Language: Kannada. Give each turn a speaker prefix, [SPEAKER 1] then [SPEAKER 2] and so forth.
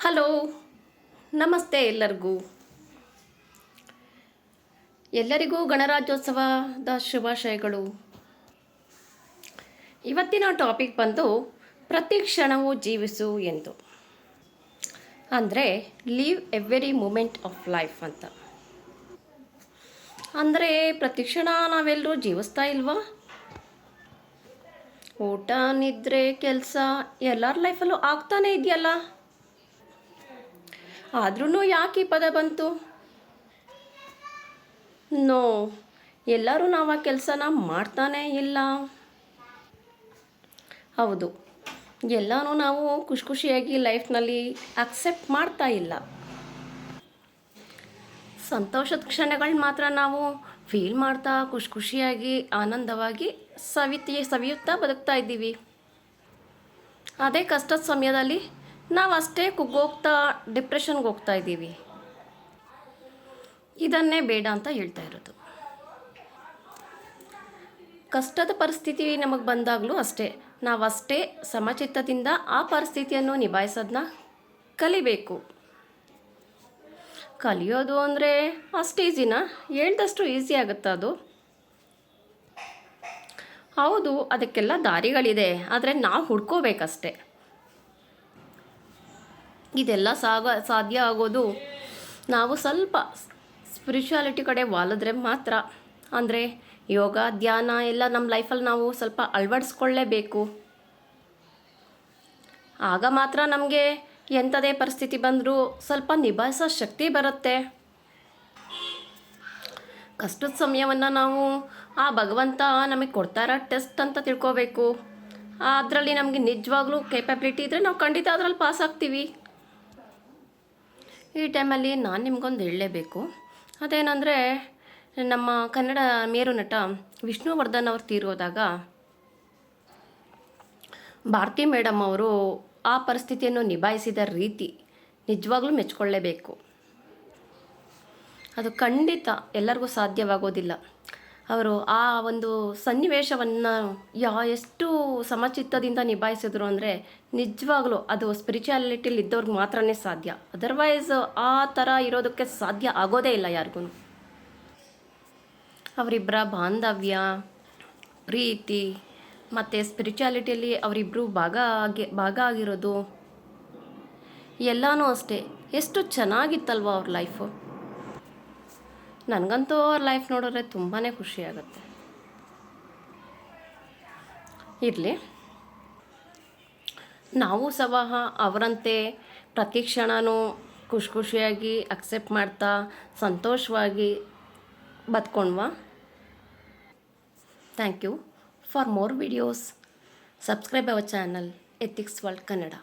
[SPEAKER 1] ಹಲೋ, ನಮಸ್ತೆ ಎಲ್ಲರಿಗೂ. ಎಲ್ಲರಿಗೂ ಗಣರಾಜ್ಯೋತ್ಸವದ ಶುಭಾಶಯಗಳು. ಇವತ್ತಿನ ಟಾಪಿಕ್ ಬಂದು ಪ್ರತಿ ಕ್ಷಣವೂ ಜೀವಿಸು ಎಂದು. ಅಂದರೆ live every moment of life ಅಂತ. ಅಂದರೆ, ಪ್ರತಿ ಕ್ಷಣ ನಾವೆಲ್ಲರೂ ಜೀವಿಸ್ತಾ ಇಲ್ವಾ? ಊಟ, ನಿದ್ರೆ, ಕೆಲಸ ಎಲ್ಲರ ಲೈಫಲ್ಲೂ ಆಗ್ತಾನೇ ಇದೆಯಲ್ಲ? ಆದ್ರೂ ಯಾಕೆ ಈ ಪದ ಬಂತು? ನೋ, ಎಲ್ಲರೂ ನಾವು ಆ ಕೆಲಸನ ಮಾಡ್ತಾನೇ ಇಲ್ಲ. ಹೌದು, ಎಲ್ಲನೂ ನಾವು ಖುಷಿ ಖುಷಿಯಾಗಿ ಲೈಫ್ನಲ್ಲಿ ಅಕ್ಸೆಪ್ಟ್ ಮಾಡ್ತಾ ಇಲ್ಲ. ಸಂತೋಷದ ಕ್ಷಣಗಳು ಮಾತ್ರ ನಾವು ಫೀಲ್ ಮಾಡ್ತಾ ಖುಷಿ ಖುಷಿಯಾಗಿ ಆನಂದವಾಗಿ ಸವಿತಿ ಸವಿಯುತ್ತಾ ಬದುಕ್ತಾ ಇದ್ದೀವಿ. ಅದೇ ಕಷ್ಟದ ಸಮಯದಲ್ಲಿ ನಾವು ಅಷ್ಟೇ ಕುಗ್ಗೋಗ್ತಾ ಡಿಪ್ರೆಷನ್ಗೆ ಹೋಗ್ತಾ ಇದ್ದೀವಿ. ಇದನ್ನೇ ಬೇಡ ಅಂತ ಹೇಳ್ತಾ ಇರೋದು. ಕಷ್ಟದ ಪರಿಸ್ಥಿತಿ ನಮಗೆ ಬಂದಾಗಲೂ ಅಷ್ಟೇ. ನಾವು ಅಷ್ಟೇ ಸಮಚಿತ್ತದಿಂದ ಆ ಪರಿಸ್ಥಿತಿಯನ್ನು ನಿಭಾಯಿಸೋದನ್ನ ಕಲಿಬೇಕು. ಕಲಿಯೋದು ಅಂದರೆ ಅಷ್ಟು ಈಸಿನ ಹೇಳ್ದಷ್ಟು ಈಸಿ ಆಗುತ್ತೆ ಅದು? ಹೌದು, ಅದಕ್ಕೆಲ್ಲ ದಾರಿಗಳಿದೆ. ಆದರೆ ನಾವು ಹುಡ್ಕೋಬೇಕಷ್ಟೆ. ಇದೆಲ್ಲ ಸಾಗ, ಸಾಧ್ಯ ಆಗೋದು ನಾವು ಸ್ವಲ್ಪ ಸ್ಪಿರಿಚುಯಾಲಿಟಿ ಕಡೆ ವಾಲಿದ್ರೆ ಮಾತ್ರ. ಅಂದರೆ ಯೋಗ, ಧ್ಯಾನ ಎಲ್ಲ ನಮ್ಮ ಲೈಫಲ್ಲಿ ನಾವು ಸ್ವಲ್ಪ ಅಳವಡಿಸ್ಕೊಳ್ಳೇಬೇಕು. ಆಗ ಮಾತ್ರ ನಮಗೆ ಎಂಥದೇ ಪರಿಸ್ಥಿತಿ ಬಂದರೂ ಸ್ವಲ್ಪ ನಿಭಾಯಿಸೋ ಶಕ್ತಿ ಬರುತ್ತೆ. ಕಷ್ಟದ ಸಮಯವನ್ನು ನಾವು ಆ ಭಗವಂತ ನಮಗೆ ಕೊಡ್ತಾರ ಟೆಸ್ಟ್ ಅಂತ ತಿಳ್ಕೋಬೇಕು. ಅದರಲ್ಲಿ ನಮಗೆ ನಿಜವಾಗ್ಲೂ ಕೇಪಬಿಲಿಟಿ ಇದ್ದರೆ ನಾವು ಖಂಡಿತ ಅದರಲ್ಲಿ ಪಾಸ್ ಆಗ್ತೀವಿ. ಈ ಟೈಮಲ್ಲಿ ನಾನು ನಿಮ್ಗೊಂದು ಹೇಳಲೇಬೇಕು. ಅದೇನಂದರೆ, ನಮ್ಮ ಕನ್ನಡ ಮೇರು ನಟ ವಿಷ್ಣುವರ್ಧನ್ ಅವ್ರು ತೀರೋದಾಗ ಭಾರತಿ ಮೇಡಮ್ ಅವರು ಆ ಪರಿಸ್ಥಿತಿಯನ್ನು ನಿಭಾಯಿಸಿದ ರೀತಿ ನಿಜವಾಗ್ಲೂ ಮೆಚ್ಕೊಳ್ಳೇಬೇಕು. ಅದು ಖಂಡಿತ ಎಲ್ಲರಿಗೂ ಸಾಧ್ಯವಾಗೋದಿಲ್ಲ. ಅವರು ಆ ಒಂದು ಸನ್ನಿವೇಶವನ್ನು ಯಾ ಎಷ್ಟು ಸಮಚಿತ್ತದಿಂದ ನಿಭಾಯಿಸಿದ್ರು ಅಂದರೆ ನಿಜವಾಗ್ಲೂ ಅದು ಸ್ಪಿರಿಚುಯಾಲಿಟಿಲಿ ಇದ್ದವ್ರಿಗೆ ಮಾತ್ರನೇ ಸಾಧ್ಯ. ಅದರ್ವೈಸ್ ಆ ಥರ ಇರೋದಕ್ಕೆ ಸಾಧ್ಯ ಆಗೋದೇ ಇಲ್ಲ ಯಾರಿಗೂ ಅವರಿಬ್ಬರ ಬಾಂಧವ್ಯ, ಪ್ರೀತಿ, ಮತ್ತು ಸ್ಪಿರಿಚುಯಾಲಿಟಿಯಲ್ಲಿ ಅವರಿಬ್ಬರು ಭಾಗ ಆಗಿ, ಭಾಗ ಆಗಿರೋದು ಎಲ್ಲನೂ ಅಷ್ಟೇ. ಎಷ್ಟು ಚೆನ್ನಾಗಿತ್ತಲ್ವ ಅವ್ರ ಲೈಫು ನನಗಂತೂ ಅವ್ರ ಲೈಫ್ ನೋಡಿದ್ರೆ ತುಂಬಾ ಖುಷಿ ಆಗುತ್ತೆ. ಇರಲಿ. ನಾವು ಸವಾಹ ಅವರಂತೆ ಪ್ರತಿ ಕ್ಷಣನೂ ಖುಷಿ ಖುಷಿಯಾಗಿ ಅಕ್ಸೆಪ್ಟ್ ಮಾಡ್ತಾ ಸಂತೋಷವಾಗಿ ಬದ್ಕೊಂಡ್ವಾ? Thank you for more videos subscribe our channel ethics world Kannada